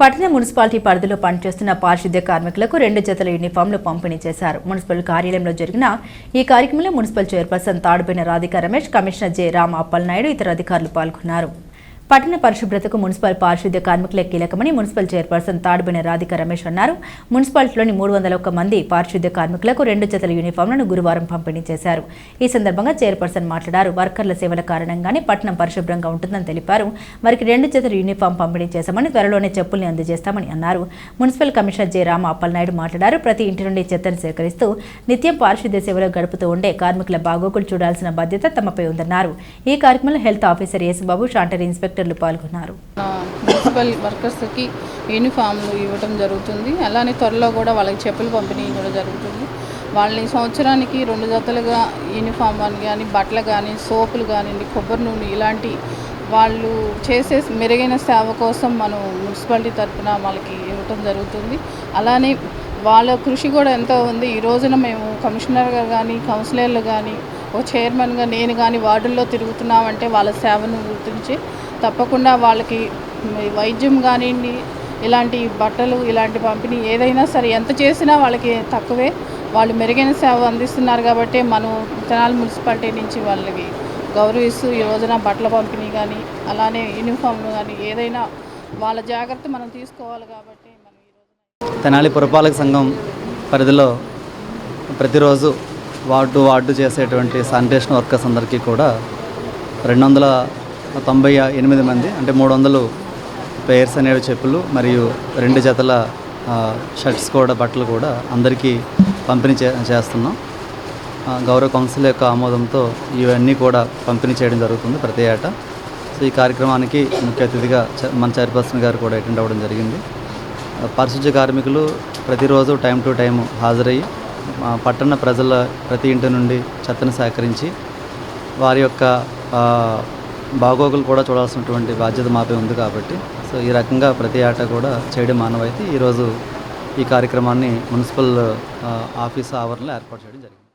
పట్టణ మున్సిపాలిటీ పరిధిలో పనిచేస్తున్న పారిశుద్ధ్య కార్మికులకు రెండు జతల యూనిఫామ్లు పంపిణీ చేశారు. మున్సిపల్ కార్యాలయంలో జరిగిన ఈ కార్యక్రమంలో municipal chairperson Tadubaina Radhika Ramesh commissioner J Ram Appalanaidu ఇతర అధికారులు పాల్గొన్నారు. పట్టణ పరిశుభ్రతకు మున్సిపల్ పారిశుద్ధ్య కార్మికులే కీలకమని మున్సిపల్ చైర్పర్సన్ తాడుబైన రాధిక రమేష్ అన్నారు. మున్సిపాలిటీలోని మూడు వందల ఒక్క మంది పారిశుద్ధ్య కార్మికులకు రెండు జతల యూనిఫామ్లను గురువారం పంపిణీ చేశారు. ఈ సందర్భంగా చైర్పర్సన్ మాట్లాడారు. వర్కర్ల సేవల కారణంగానే పట్టణం పరిశుభ్రంగా ఉంటుందని తెలిపారు. వారికి రెండు జతల యూనిఫామ్ పంపిణీ చేశామని త్వరలోనే చెప్పుల్ని అందజేస్తామని అన్నారు. Municipal commissioner J Rama Appalanaidu మాట్లాడారు. ప్రతి ఇంటి నుండి చెత్తను సేకరిస్తూ నిత్యం పారిశుద్ధ్య సేవలో గడుపుతూ ఉండే కార్మికుల బాగోగులు చూడాల్సిన బాధ్యత తమపై ఉందన్నారు. ఈ కార్యక్రమంలో హెల్త్ ఆఫీసర్ యేసుబాబు షాంటరీ కలెక్టర్లు పాల్గొన్నారు. మున్సిపల్ వర్కర్స్కి యూనిఫామ్లు ఇవ్వడం జరుగుతుంది. అలానే త్వరలో కూడా వాళ్ళకి చెప్పులు పంపిణీ కూడా జరుగుతుంది. వాళ్ళని సంవత్సరానికి రెండు జతలుగా యూనిఫామ్ అని కానీ బట్టలు కానీ సోపులు కానివ్వండి కొబ్బరి నూనె ఇలాంటి వాళ్ళు చేసే మెరుగైన సేవ కోసం మనం మున్సిపాలిటీ తరఫున వాళ్ళకి ఇవ్వటం జరుగుతుంది. అలానే వాళ్ళ కృషి కూడా ఎంతో ఉంది. ఈ రోజున మేము కమిషనర్ గారు కానీ కౌన్సిలర్లు కానీ ఓ చైర్మన్గా నేను కానీ వార్డుల్లో తిరుగుతున్నామంటే వాళ్ళ సేవను గుర్తించి తప్పకుండా వాళ్ళకి వైద్యం కానివ్వండి ఇలాంటి బట్టలు ఇలాంటి పంపిణీ ఏదైనా సరే ఎంత చేసినా వాళ్ళకి తక్కువే. వాళ్ళు మెరుగైన సేవ అందిస్తున్నారు కాబట్టి మనం తెనాలి మున్సిపాలిటీ నుంచి వాళ్ళకి గౌరవిస్తూ ఈ రోజున బట్టల పంపిణీ కానీ అలానే యూనిఫామ్లు కానీ ఏదైనా వాళ్ళ జాగ్రత్త మనం తీసుకోవాలి కాబట్టి మనం తెనాలి పురపాలక సంఘం పరిధిలో ప్రతిరోజు వార్డు వార్డు చేసేటువంటి శానిటేషన్ వర్కర్స్ అందరికీ కూడా రెండు వందల తొంభై ఎనిమిది మంది అంటే మూడు వందలు పేర్స్ అనేవి చెప్పులు మరియు రెండు జతల షర్ట్స్ కూడా బట్టలు కూడా అందరికీ పంపిణీ చే చేస్తున్నాం. గౌరవ కౌన్సిల్ యొక్క ఆమోదంతో ఇవన్నీ కూడా పంపిణీ చేయడం జరుగుతుంది ప్రతి ఏటా. సో ఈ కార్యక్రమానికి ముఖ్య అతిథిగా మన చైర్పర్సన్ గారు కూడా అటెండ్ అవ్వడం జరిగింది. పారిశుధ్య కార్మికులు ప్రతిరోజు టైం టు టైం హాజరయ్యి పట్టణ ప్రజల ప్రతి ఇంటి నుండి చెత్తను సేకరించి వారి యొక్క బాగోగులు కూడా చూడాల్సినటువంటి బాధ్యత మాపై ఉంది కాబట్టి సో ఈ రకంగా ప్రతి ఆట కూడా చేయడం మానవైతే ఈరోజు ఈ కార్యక్రమాన్ని మున్సిపల్ ఆఫీస్ ఆవరణలో ఏర్పాటు చేయడం జరిగింది.